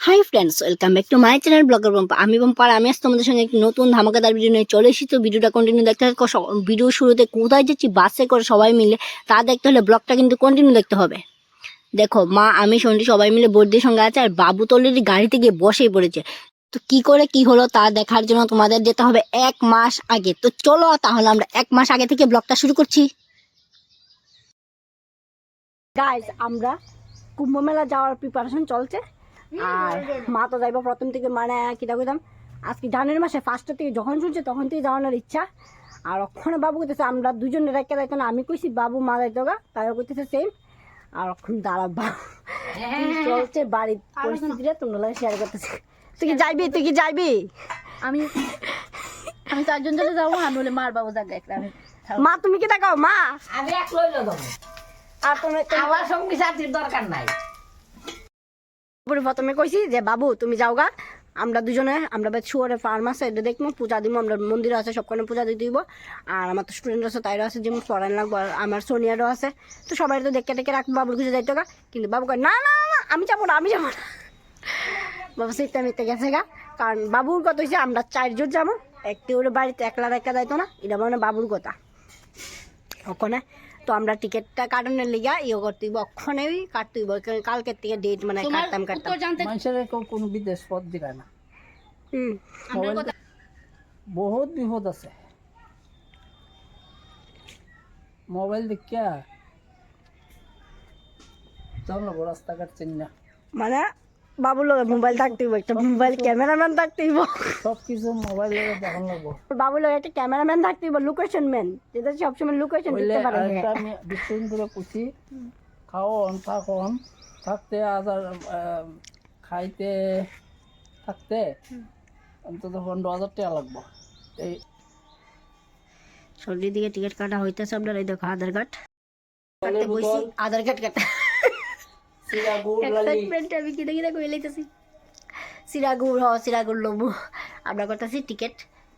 Hi friends welcome back to my channel blogger Pompa আমি পম্পা আর আমি আজ তোমাদের সঙ্গে একটি নতুন ধামাকাদার ভিডিও নিয়ে চলে এসেছি। তো ভিডিওটা কন্টিনিউ দেখতে থাকো। ভিডিও শুরুতে কোথায় যাচ্ছি বাসে করে সবাই মিলে, তা দেখতে হলে ব্লগটা কিন্তু কন্টিনিউ দেখতে হবে। দেখো, মা, আমি সন্ধ্যে সবাই মিলে বর্দির সঙ্গে আছে, আর বাবু তো অলরেডি গাড়িতে গিয়ে বসেই পড়েছে। তো কি করে কি হলো তা দেখার জন্য তোমাদের যেতে হবে এক মাস আগে। তো চলো তাহলে আমরা এক মাস আগে থেকে ব্লগটা শুরু করছি। আমরা কুম্ভ মেলা যাওয়ার প্রিপারেশন চলছে। আর মা তো যাইব প্রথম থেকে মানে কিটা কইতাম আজকে জানুয়ারি মাসে ফার্স্ট থেকে যখন শুনছে তখন থেকে যাওয়ানোর ইচ্ছা। আর ওখানে বাবু কইতেছে আমরা দুজনে রেখে যাইতো না আমি কইছি বাবু মা যাইতো গা। কইতেছে সেম আর ওখান দাঁড়া বাবু চলছে বাড়ির পরিস্থিতিটা তোমরা লাগে শেয়ার করতেছে। তুই কি যাইবি তুই কি যাইবি? আমি আমি চারজন চলে যাব আমি বলে মার বাবু যাক আমি মা তুমি কি দেখাও মা! আমি এক লইল দেবো আর তুমি আমার সঙ্গী সাথীর দরকার নাই। তারপরে প্রথমে কইছি যে, বাবু, তুমি যাও গা আমরা দুজনে, আমরা বেশ শুয়ারে ফার্ম আছে, এটা দেখব পূজা দিব আমরা মন্দির আছে, সবখানে পূজা দিতে দিব। আর আমার তো স্টুডেন্ট আছে, তাইরও আছে, যেমন পড়ান লাগবো, আর আমার সোনিয়ারও আছে। তো সবাই তো দেখে দেখে রাখব, বাবুর খুঁজে যাইতো গা। কিন্তু বাবু কয়, না না না, আমি যাব না, আমি যাব না। বাবু সিটটা মিটতে গেছে গা। কারণ বাবুর কথা হয়েছে আমরা চারজন যাব। একটি ওর বাড়িতে একলা রেখা যাইতো না, এটা মানে বাবুর কথা। ওখানে তো আমরা টিকিটটা কাটানোর লিগা ইয়ে করতে হইব ওখানেই কাটতে হইব কালকের থেকে ডেট মানে তোমার কাটতাম কাটতাম। উত্তর জানতে মানুষের কেউ কোনো বিদেশ পথ দিগায় না। হুম। আমরা কথা বহুত বিপদ আছে। মোবাইল দেখিয়া জানলো রাস্তাঘাট চিনি না। মানে বাবুর লগে মোবাইল থাকতে হইব একটা মোবাইল ক্যামেরাম্যান থাকতে হইব সব কিছু মোবাইলে দেখান লাগবো। বাবুর লগে একটা ক্যামেরাম্যান থাকতে হইব লোকেশন ম্যান যেটা সবসময় লোকেশন দিতে পারে। আমি বিশ্বদিন করে কুচি খাওয়ন থাকন থাকতে আদার খাইতে থাকতে অন্তত পনেরো হাজার টাকা লাগবো। এই সর্দির দিকে টিকিট কাটা হইতেছে আপনার এই দেখো আধার কার্ড কাটতে আধার কার্ড কাটা। এক্সাইটমেন্ট আমি কিনে কিনে কই লাইতেছি। সিরাগুড় হ সিরাগুড় লবু আমরা করতেছি টিকিট।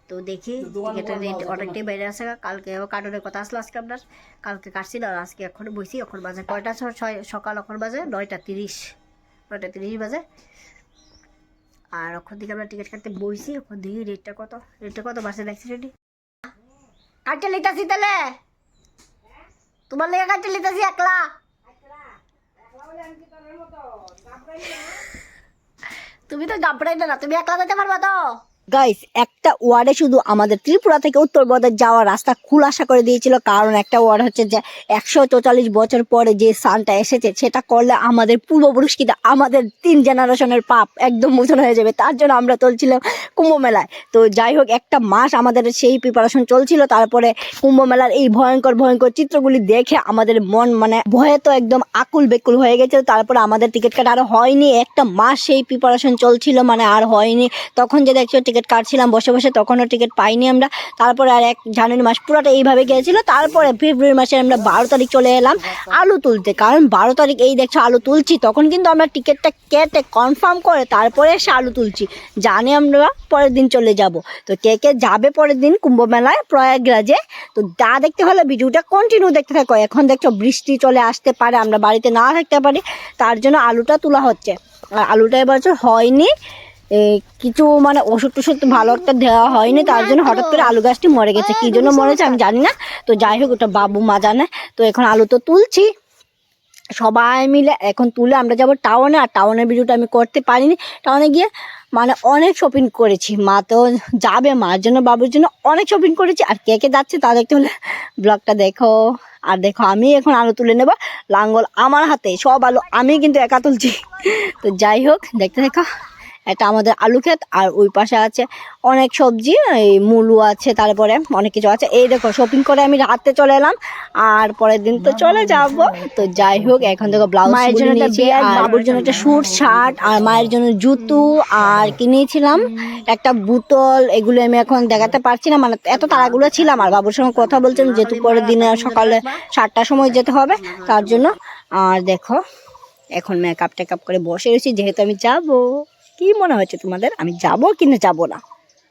তো দেখি টিকিটের রেট অনেকটাই বাইরে আছে কালকে কার্টনের কথা আসলো আজকে আপনার। কালকে কাটছি না আজকে এখন বসি এখন বাজে কয়টা? ছয় সকাল এখন বাজে নয়টা তিরিশ। নয়টা তিরিশ বাজে। আর ওখান থেকে আমরা টিকিট কাটতে বইছি ওখান দেখি রেটটা কত? রেটটা কত বাসে দেখছি রেডি? কাটতে লিতাছি তাহলে? তোমার লেগে কাটতে লিতাছি একলা। তুমি তো গাবড়াইলে না তুমি একলা যেতে পারবা তো? গাইস একটা ওয়ার্ডে শুধু আমাদের ত্রিপুরা থেকে উত্তর উত্তরবঙ্গে যাওয়ার রাস্তা খুলাসা করে দিয়েছিল। কারণ একটা ওয়ার্ড হচ্ছে যে একশো চৌচল্লিশ বছর পরে যে সানটা এসেছে, সেটা করলে আমাদের পূর্বপুরুষ কিন্তু আমাদের তিন জেনারেশনের পাপ একদম মোচন হয়ে যাবে। তার জন্য আমরা চলছিলাম কুম্ভ মেলায় তো যাই হোক, একটা মাস আমাদের সেই প্রিপারেশন চলছিল। তারপরে কুম্ভ মেলার এই ভয়ঙ্কর ভয়ঙ্কর চিত্রগুলি দেখে আমাদের মন মানে ভয়ে তো একদম আকুল বেকুল হয়ে গেছে তারপরে আমাদের টিকিট কাটা আর হয়নি। একটা মাস সেই প্রিপারেশন চলছিল মানে আর হয়নি। তখন যে দেখছ টিকিট কাটছিলাম, বসে বসে তখনও টিকিট পাইনি আমরা। তারপরে আর এক জানুয়ারি মাস পুরোটা এইভাবে গিয়েছিল। তারপরে ফেব্রুয়ারি মাসে আমরা বারো তারিখ চলে এলাম আলু তুলতে। কারণ বারো তারিখ এই দেখছ আলু তুলছি, তখন কিন্তু আমরা টিকিটটা কেটে কনফার্ম করে তারপরে এসে আলু তুলছি। জানি আমরা পরের দিন চলে যাব। তো কে কে যাবে পরের দিন কুম্ভ মেলায় প্রয়াগরাজে, তো যা দেখতে হলে ভিডিওটা কন্টিনিউ দেখতে থাকো। এখন দেখছ বৃষ্টি চলে আসতে পারে, আমরা বাড়িতে না থাকতে পারি, তার জন্য আলুটা তোলা হচ্ছে। আর আলুটা এবছর হয়নি। কিছু মানে ওষুধ টষুধ ভালো একটা দেওয়া হয়নি, তার জন্য হঠাৎ করে আলু গাছটি মরে গেছে। কি জন্য মরেছে আমি জানি না, তো যাই হোক, ওটা বাবু মা জানে। তো এখন আলু তো তুলছি। সবাই মিলে এখন তুলে আমরা যাব টাউনে আর টাউনের ভিডিওটা আমি করতে পারিনি। টাউনে গিয়ে মানে অনেক শপিং করেছি। মা তো যাবে, মার জন্য, বাবুর জন্য অনেক শপিং করেছি। আর কে কে যাচ্ছে তা দেখতে হলে ব্লগটা দেখো। আর দেখো, আমি এখন আলু তুলে নেব। লাঙ্গল আমার হাতে, সব আলু আমি কিন্তু একা তুলছি। তো যাই হোক, দেখতে দেখো এটা আমাদের আলু ক্ষেত আর ওই পাশে আছে অনেক সবজি এই মুলু আছে তারপরে অনেক কিছু আছে। এই দেখো শপিং করে আমি রাতে চলে এলাম আর পরের দিন তো চলে যাব। তো যাই হোক এখন দেখো ব্লাউজ মায়ের জন্য বাবুর জন্য একটা স্যুট শার্ট আর মায়ের জন্য জুতো আর কিনেছিলাম একটা বোতল এগুলো আমি এখন দেখাতে পারছি না মানে এত তাড়াগুলো ছিলাম আর বাবুর সঙ্গে কথা বলছিলাম যেহেতু পরের দিনে সকালে সাতটার সময় যেতে হবে তার জন্য। আর দেখো এখন মেকআপ টেকআপ করে বসে রয়েছি যেহেতু আমি যাব। কি মনে হচ্ছে তোমাদের? আমি যাব কি না যাব না?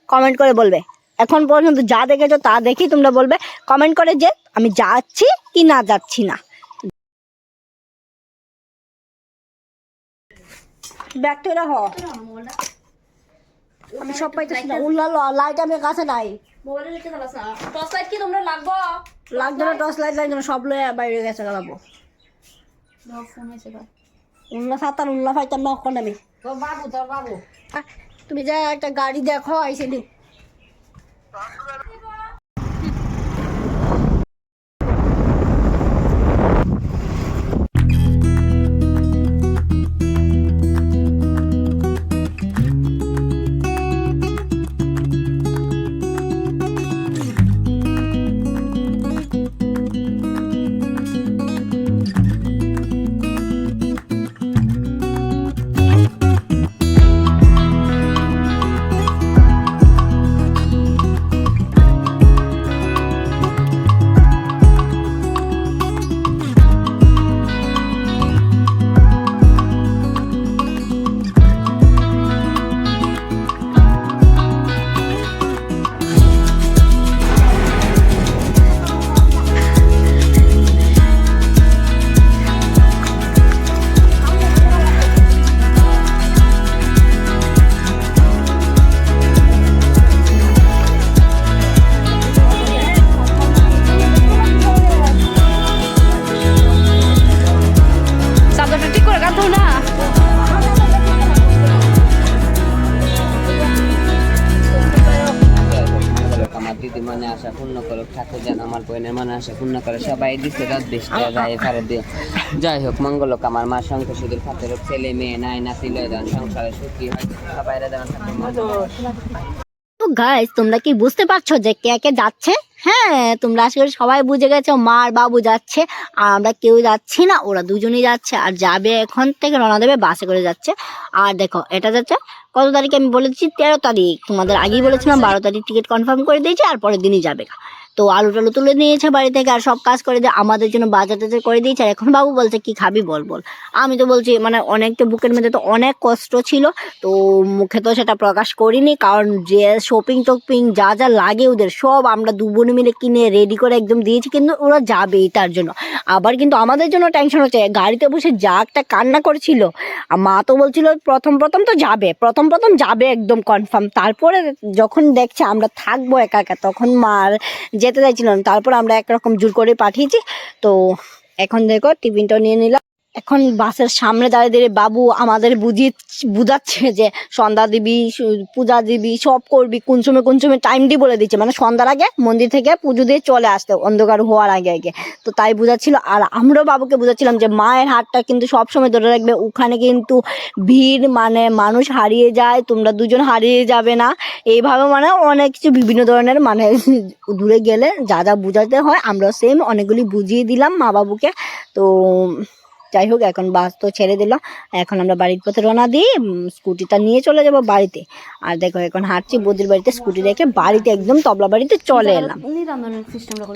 কমেন্ট করে বলবে। এখন পর্যন্ত যা দেখেছ তা দেখি তোমরা বলবে। কমেন্ট করে যে আমি যাচ্ছি কি না যাচ্ছি না। ব্যাগটা এটা হ আমি সব পাইতেছি না। উল্লা লাইট আমি কাছে নাই। মোবাইলে লিখে চালাস না টর্চ লাইট কি তোমরা লাগবো? লাগবে না টর্চ লাইট লাগবে না সব লয়ে বাইরে গেছে গেলাবো। উল্লা সাতার উল্লা পাইতাম না ওখানে আমি তোর বাবু তোর বাবু। তুমি যা একটা গাড়ি দেখো আইসে নি। মনে আশা পূর্ণ করো ঠাকুর যেন আমার বোনের মানে আশা পূর্ণ করে। সবাই দিচ্ছে রাত বৃষ্টি যায় ফেরত দিয়ে যাই হোক মঙ্গল হোক আমার মা শঙ্কর সুদূর ফাতের ছেলে মেয়ে নাই নাতি লয় দেন সংসারে সুখী হয় সবাই তো গাইস তোমরা কি বুঝতে পারছ যে কে কে যাচ্ছে? হ্যাঁ তোমরা আশা করি সবাই বুঝে গেছো, মা আর বাবু যাচ্ছে, আর আমরা কেউ যাচ্ছি না, ওরা দুজনেই যাচ্ছে, আর যাবে এখন থেকে রওনা দেবে বাসে করে যাচ্ছে। আর দেখো, এটা যাচ্ছে কত তারিখে আমি বলে দিচ্ছি তেরো তারিখ। তোমাদের আগেই বলেছিলাম, বারো তারিখ টিকিট কনফার্ম করে দিয়েছি, আর পরের দিনই যাবে। তো আলু টালু তুলে নিয়েছে বাড়ি থেকে আর সব কাজ করে দিয়ে আমাদের জন্য বাজার টাজার করে দিয়েছে। আর এখন বাবু বলছে, কি খাবি বল বল। আমি তো বলছি মানে অনেক তো বুকের মধ্যে তো অনেক কষ্ট ছিল, তো মুখে তো সেটা প্রকাশ করিনি, কারণ যে শপিং টপিং যা যা লাগে ওদের সব আমরা দু বোন মিলে কিনে রেডি করে একদম দিয়েছি, কিন্তু ওরা যাবেই তার জন্য। আবার কিন্তু আমাদের জন্য টেনশন হচ্ছে, গাড়িতে বসে যা একটা কান্না করেছিল, আর মা তো বলছিল, প্রথম প্রথম তো যাবে, প্রথম প্রথম যাবে একদম কনফার্ম তারপরে যখন দেখছে আমরা থাকব একা একা, তখন মার যেতে চাইছিলাম তারপর আমরা একরকম জোর করে পাঠিয়েছি। তো এখন দেখো টিফিনটাও নিয়ে নিলাম। এখন বাসের সামনে দাঁড়িয়ে দাঁড়িয়ে বাবু আমাদের বুঝিয়ে বুঝাচ্ছে যে সন্ধ্যা দিবি পূজা দিবি সব করবি কোন সময় কোন সময় টাইমটি বলে দিচ্ছে। মানে সন্ধ্যার আগে মন্দির থেকে পুজো দিয়ে চলে আসতে, অন্ধকার হওয়ার আগে আগে। তো তাই বুঝাচ্ছিল। আর আমরাও বাবুকে বুঝাচ্ছিলাম যে মায়ের হাতটা কিন্তু সব সময় ধরে রাখবে। ওখানে কিন্তু ভিড় মানে মানুষ হারিয়ে যায়, তোমরা দুজন হারিয়ে যাবে না। এইভাবে মানে অনেক কিছু বিভিন্ন ধরনের মানে দূরে গেলে যা যা বুঝাতে হয় আমরা সেম অনেকগুলি বুঝিয়ে দিলাম মা বাবুকে। তো যাই হোক এখন বাস তো ছেড়ে দিল। এখন আমরা বাড়ির পথে রওনা দিই স্কুটিটা নিয়ে চলে যাব বাড়িতে। আর দেখো, এখন হাঁটছি, বদির বাড়িতে স্কুটি রেখে বাড়িতে একদম তবলা বাড়িতে চলে এলাম।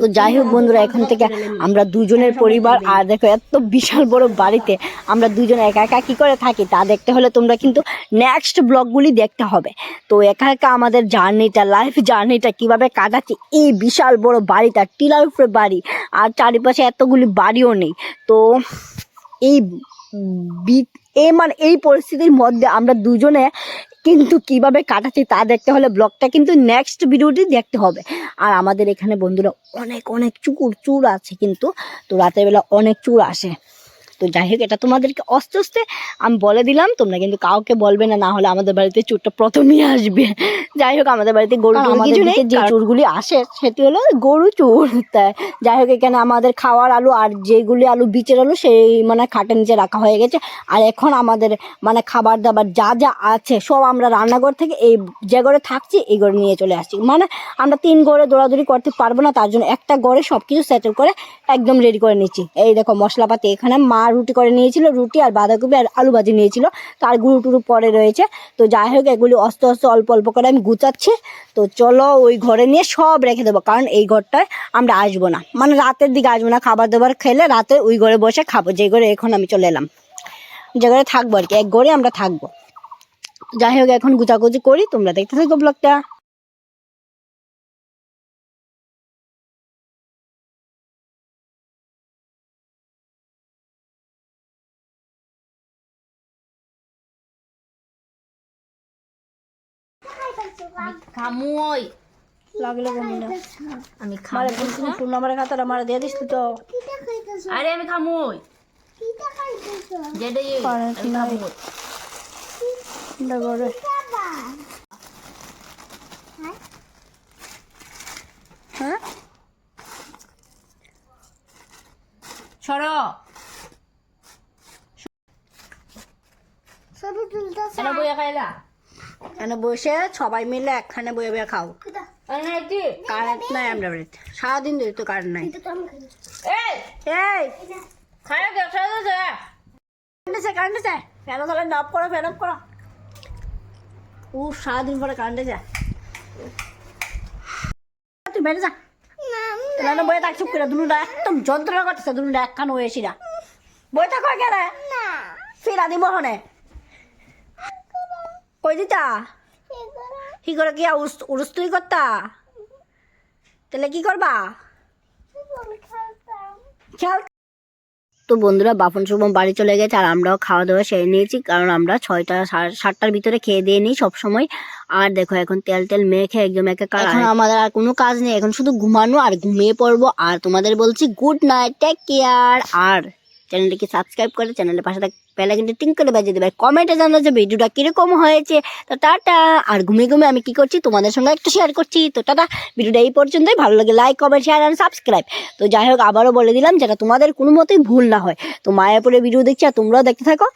তো যাই হোক বন্ধুরা, এখন থেকে আমরা দুজনের পরিবার, আর দেখো, এত বিশাল বড় বাড়িতে আমরা দুজন একা একা কি করে থাকি, তা দেখতে হলে তোমরা কিন্তু নেক্সট ব্লগগুলি দেখতে হবে। তো একা একা আমাদের জার্নিটা লাইফ জার্নিটা কীভাবে কাটাচ্ছি, এই বিশাল বড় বাড়িটা, টিলার উপরে বাড়ি। আর চারিপাশে এতগুলি বাড়িও নেই। তো এই এ মানে এই পরিস্থিতির মধ্যে আমরা দুজনে কিন্তু কীভাবে কাটাচ্ছি তা দেখতে হলে ব্লগটা কিন্তু নেক্সট ভিডিওটি দেখতে হবে। আর আমাদের এখানে বন্ধুরা অনেক অনেক চুকুর চুর আছে কিন্তু, তো রাতের বেলা অনেক চুর আসে। তো যাই হোক এটা তোমাদেরকে আস্তে আস্তে আমি বলে দিলাম। তোমরা কিন্তু কাউকে বলবে না না হলে আমাদের বাড়িতে চুরটা প্রথমেই আসবে। যাই হোক আমাদের বাড়িতে গরু কিছু নেই যে চুরগুলি আসে সেটি হলো গরু চুর। তাই যাই হোক এখানে আমাদের খাওয়ার আলু আর যেগুলি আলু বিচের আলু সেই মানে খাটের নিচে রাখা হয়ে গেছে। আর এখন আমাদের মানে খাবার দাবার যা যা আছে সব আমরা রান্নাঘর থেকে এই যে ঘরে থাকছি এই ঘরে নিয়ে চলে আসছি। মানে আমরা তিন ঘরে দৌড়াদৌড়ি করতে পারব না তার জন্য একটা ঘরে সব কিছু সেটেল করে একদম রেডি করে নিচ্ছি। এই দেখো মশলাপাতি এখানে মা রুটি করে নিয়েছিল, রুটি আর বাঁধাকপি আর আলু ভাজি নিয়েছিল। তার গুঁড়ো টুরু পরে রয়েছে। তো যাই হোক, এগুলি অস্তে অস্তে, অল্প অল্প করে আমি গুছাচ্ছি। তো চলো ওই ঘরে নিয়ে সব রেখে দেবো, কারণ এই ঘরটায় আমরা আসব না। মানে রাতের দিকে আসব না, খাবার দাবার খেলে রাতে ওই ঘরে বসে খাব, যে ঘরে এখন আমি চলে এলাম। যে ঘরে থাকব আর কি, এক ঘরে আমরা থাকব। যাই হোক, এখন গুচাগুচি করি, তোমরা দেখতে থাকো ব্লগটা। খামু ওই লাগলে বমি না। আমি মারে খামু ফোন নাম্বারের খাতাটা মারে দিয়ে দিস তো। আরে আমি খামু ওই যেটাই পারে আমি নাই। খামু ওই। চিন্তা করে হ্যাঁ? সরো। বইয়া খাইলা? এখানে বসে সবাই মিলে একখানে বয়ে বয়ে খাও। না কারেন্ট নাই আমরা বাড়িতে। সারাদিন ধরে তো কারেন্ট নাই। এই! কারেন্ট কারেন্ট আছে। ফ্যান করো ফ্যান অফ করো। ও সারাদিন পরে কারেন্ট যায় তুই বেড়ে যা। তাহলে বয়ে থাক চুপ করে। দুনুটা একদম যন্ত্রণা করতেছে দুনুটা একখান হয়ে এসিরা বই থাকো গেলে ফিরা দিব হনে কই দিতা কি করে কি উড়ুস তুই করতা? তাহলে কি করবা? খেল তো বন্ধুরা বাপন শুভম বাড়ি চলে গেছে আর আমরাও খাওয়া দাওয়া সেরে নিয়েছি কারণ আমরা ছয়টা সাড়ে সাতটার ভিতরে খেয়ে দিয়ে নিই সবসময়। আর দেখো এখন তেল তেল মেখে একদম একাকার এখন আমাদের আর কোনো কাজ নেই এখন শুধু ঘুমানো আর ঘুমিয়ে পড়ব। আর তোমাদের বলছি গুড নাইট টেক কেয়ার আর চ্যানেলটিকে সাবস্ক্রাইব করে, চ্যানেলের পাশে থাকা বেলা কিন্তু টিং করে বাজিয়ে দেবে। কমেন্টে জানো যে ভিডিওটা কীরকম হয়েছে। তো টাটা। আর ঘুমিয়ে ঘুমিয়ে আমি কি করছি? তোমাদের সঙ্গে একটু শেয়ার করছি। তো টাটা। ভিডিওটা এই পর্যন্তই। ভালো লাগে like comment share and subscribe তো যাই হোক, আবারও বলে দিলাম যেটা তোমাদের কোনো মতেই ভুল না হয়। তো মায়াপুরে ভিডিও দেখছি আর তোমরাও দেখতে থাকো।